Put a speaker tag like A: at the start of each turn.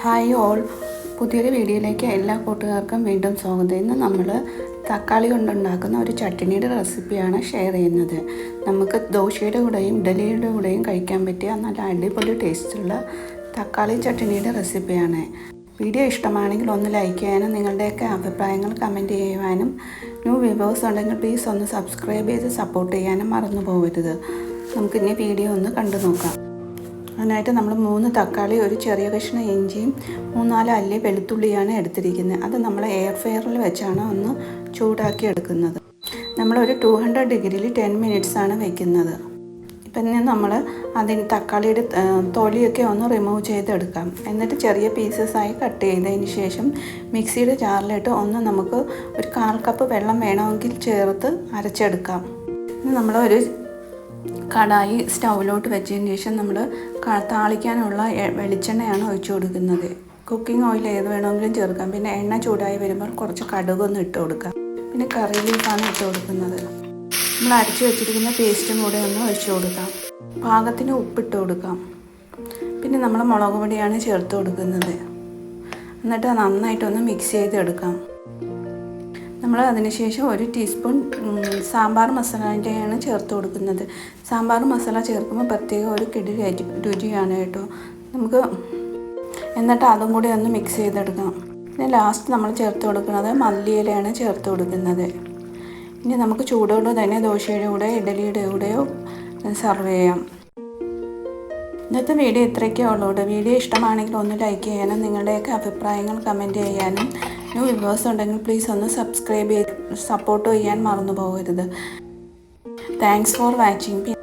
A: Hi all പുതിയൊരു വീഡിയോയിലേക്ക് എല്ലാ കൂട്ടുകാർക്കും വീണ്ടും സ്വാഗതം. ഇന്ന് നമ്മൾ തക്കാളി കൊണ്ടുണ്ടാക്കുന്ന ഒരു ചട്ടിനിയുടെ റെസിപ്പിയാണ് ഷെയർ ചെയ്യുന്നത്. നമുക്ക് ദോശയുടെ കൂടെയും ഇഡലിയുടെ കൂടെയും കഴിക്കാൻ പറ്റിയ നല്ല അടിപൊളി ടേസ്റ്റുള്ള തക്കാളി ചട്ടിനിയുടെ റെസിപ്പിയാണ് വീഡിയോ ഇഷ്ടമാണെങ്കിൽ ഒന്ന് ലൈക്ക് ചെയ്യാനും നിങ്ങളുടെയൊക്കെ അഭിപ്രായങ്ങൾ കമന്റ് ചെയ്യുവാനും ന്യൂ വ്യൂവേഴ്സ് ഉണ്ടെങ്കിൽ പ്ലീസ് ഒന്ന് സബ്സ്ക്രൈബ് ചെയ്ത് സപ്പോർട്ട് ചെയ്യാനും മറന്നു പോകരുത് നമുക്കിനി വീഡിയോ ഒന്ന് കണ്ടു നോക്കാം അതിനായിട്ട് നമ്മൾ മൂന്ന് തക്കാളി ഒരു ചെറിയ കഷ്ണം ഇഞ്ചിയും മൂന്നാൽ അല്ലി വെളുത്തുള്ളിയാണ് എടുത്തിരിക്കുന്നത്. അത് നമ്മൾ എയർ ഫെയറിൽ വെച്ചാണ് ഒന്ന് ചൂടാക്കി എടുക്കുന്നത്. നമ്മളൊരു ടു ഹൺഡ്രഡ് ഡിഗ്രിയിൽ ടെൻ മിനിറ്റ്സ് ആണ് വെക്കുന്നത്. ഇപ്പം ഇനി നമ്മൾ അതിന് തക്കാളിയുടെ തൊലിയൊക്കെ ഒന്ന് റിമൂവ് ചെയ്തെടുക്കാം. എന്നിട്ട് ചെറിയ പീസസ് ആയി കട്ട് ചെയ്തതിന് ശേഷം മിക്സിയുടെ ജാറിലിട്ട് ഒന്ന് നമുക്ക് ഒരു കാൽ കപ്പ് വെള്ളം വേണമെങ്കിൽ ചേർത്ത് അരച്ചെടുക്കാം. നമ്മൾ ഒരു കടായി സ്റ്റൗവിലോട്ട് വെച്ചതിന് ശേഷം നമ്മൾ താളിക്കാനുള്ള വെളിച്ചെണ്ണയാണ് ഒഴിച്ചു കൊടുക്കുന്നത്. കുക്കിംഗ് ഓയിൽ ഏത് വേണമെങ്കിലും ചേർക്കാം. പിന്നെ എണ്ണ ചൂടായി വരുമ്പോൾ കുറച്ച് കടുകൊന്ന് ഇട്ട് കൊടുക്കാം. പിന്നെ കറി ലീഫാണ് ഇട്ട് കൊടുക്കുന്നത്. നമ്മൾ അരച്ച് വെച്ചിരിക്കുന്ന പേസ്റ്റും കൂടെ ഒന്ന് ഒഴിച്ചു കൊടുക്കാം. പാകത്തിന് ഉപ്പിട്ട് കൊടുക്കാം. പിന്നെ നമ്മൾ മുളക് പൊടിയാണ് ചേർത്ത് കൊടുക്കുന്നത്. എന്നിട്ട് നന്നായിട്ടൊന്ന് മിക്സ് ചെയ്തെടുക്കാം. നമ്മൾ അതിനുശേഷം ഒരു ടീസ്പൂൺ സാമ്പാർ മസാലന്റെയാണ് ചേർത്ത് കൊടുക്കുന്നത്. സാമ്പാർ മസാല ചേർക്കുമ്പോൾ പ്രത്യേക ഒരു കിടി രുചി രുചിയാണ് കേട്ടോ. നമുക്ക് എന്നിട്ട് അതും കൂടി ഒന്ന് മിക്സ് ചെയ്തെടുക്കണം പിന്നെ ലാസ്റ്റ് നമ്മൾ ചേർത്ത് കൊടുക്കുന്നത് മല്ലിയിലയാണ് ചേർത്ത് കൊടുക്കുന്നത്. ഇനി നമുക്ക് ചൂടോടെ തന്നെ ദോശയുടെ കൂടെ ഇഡലിയുടെ കൂടെയോ സെർവ് ചെയ്യാം. ഇന്നത്തെ വീഡിയോ ഇത്രയൊക്കെ ഉള്ളൂ വീഡിയോ ഇഷ്ടമാണെങ്കിൽ ഒന്ന് ലൈക്ക് ചെയ്യാനും നിങ്ങളുടെയൊക്കെ അഭിപ്രായങ്ങൾ കമന്റ് ചെയ്യാനും ന്യൂ വിവേഴ്സ് ഉണ്ടെങ്കിൽ പ്ലീസ് ഒന്ന് സബ്സ്ക്രൈബ് ചെയ്ത് സപ്പോർട്ട് ചെയ്യാൻ മറന്നു പോകരുത്. Thanks for watching